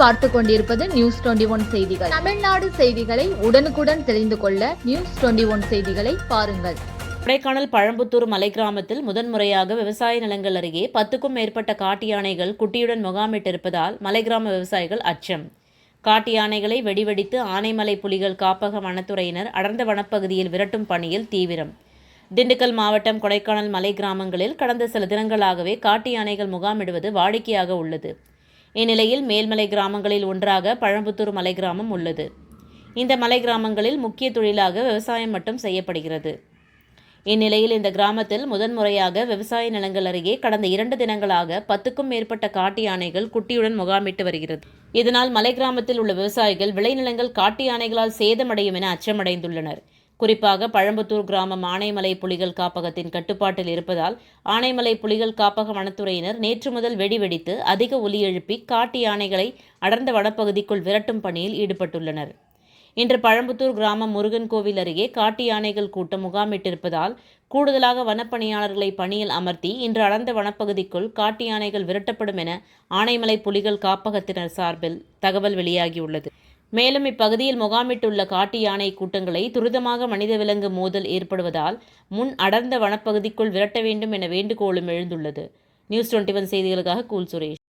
பார்த்து கொண்டிருப்பது news twenty one செய்திகள். தமிழ்நாடு செய்திகளை உடனுக்குடன் தெரிந்து கொள்ள நியூஸ் டுவெண்டி ஒன் செய்திகளை பாருங்கள். கொடைக்கானல் பழம்புத்தூர் மலை கிராமத்தில் முதன்முறையாக விவசாய நிலங்கள் அருகே பத்துக்கும் மேற்பட்ட காட்டு யானைகள் குட்டியுடன் முகாமிட்டிருப்பதால் மலை கிராம விவசாயிகள் அச்சம். காட்டு யானைகளை வெடிவெடித்து ஆனைமலை புலிகள் காப்பக வனத்துறையினர் அடர்ந்த வனப்பகுதியில் விரட்டும் பணியில் தீவிரம். திண்டுக்கல் மாவட்டம் கொடைக்கானல் மலை கிராமங்களில் கடந்த சில தினங்களாகவே காட்டு யானைகள் முகாமிடுவது வாடிக்கையாக உள்ளது. இந்நிலையில் மேல்மலை கிராமங்களில் ஒன்றாக பழம்புத்தூர் மலை கிராமம் உள்ளது. இந்த மலை கிராமங்களில் முக்கிய தொழிலாக விவசாயம் மட்டும் செய்யப்படுகிறது. இந்நிலையில் இந்த கிராமத்தில் முதன்முறையாக விவசாய நிலங்கள் அருகே கடந்த இரண்டு தினங்களாக பத்துக்கும் மேற்பட்ட காட்டு யானைகள் குட்டியுடன் முகாமிட்டு வருகிறது. இதனால் மலை கிராமத்தில் உள்ள விவசாயிகள் விளைநிலங்கள் காட்டு யானைகளால் சேதமடையும் என அச்சமடைந்துள்ளனர். குறிப்பாக பழம்புத்தூர் கிராமம் ஆனைமலை புலிகள் காப்பகத்தின் கட்டுப்பாட்டில் இருப்பதால் ஆனைமலை புலிகள் காப்பக வனத்துறையினர் நேற்று முதல் வெடி வெடித்து அதிக ஒலி எழுப்பி காட்டு யானைகளை அடர்ந்த வனப்பகுதிக்குள் விரட்டும் பணியில் ஈடுபட்டுள்ளனர். இன்று பழம்புத்தூர் கிராமம் முருகன் கோவில் அருகே காட்டு யானைகள் கூட்டம் முகாமிட்டிருப்பதால் கூடுதலாக வனப்பணியாளர்களை பணியில் அமர்த்தி இன்று அடர்ந்த வனப்பகுதிக்குள் காட்டு யானைகள் விரட்டப்படும் என ஆனைமலை புலிகள் காப்பகத்தினர் சார்பில் தகவல் வெளியாகியுள்ளது. மேலும் இப்பகுதியில் முகாமிட்டுள்ள காட்டு யானை கூட்டங்களை துரிதமாக மனித விலங்கு மோதல் ஏற்படுவதால் முன் அடர்ந்த வனப்பகுதிக்குள் விரட்ட வேண்டும் என வேண்டுகோளும் எழுந்துள்ளது. நியூஸ் டுவெண்ட்டி ஒன் செய்திகளுக்காக கூல் சுரேஷ்.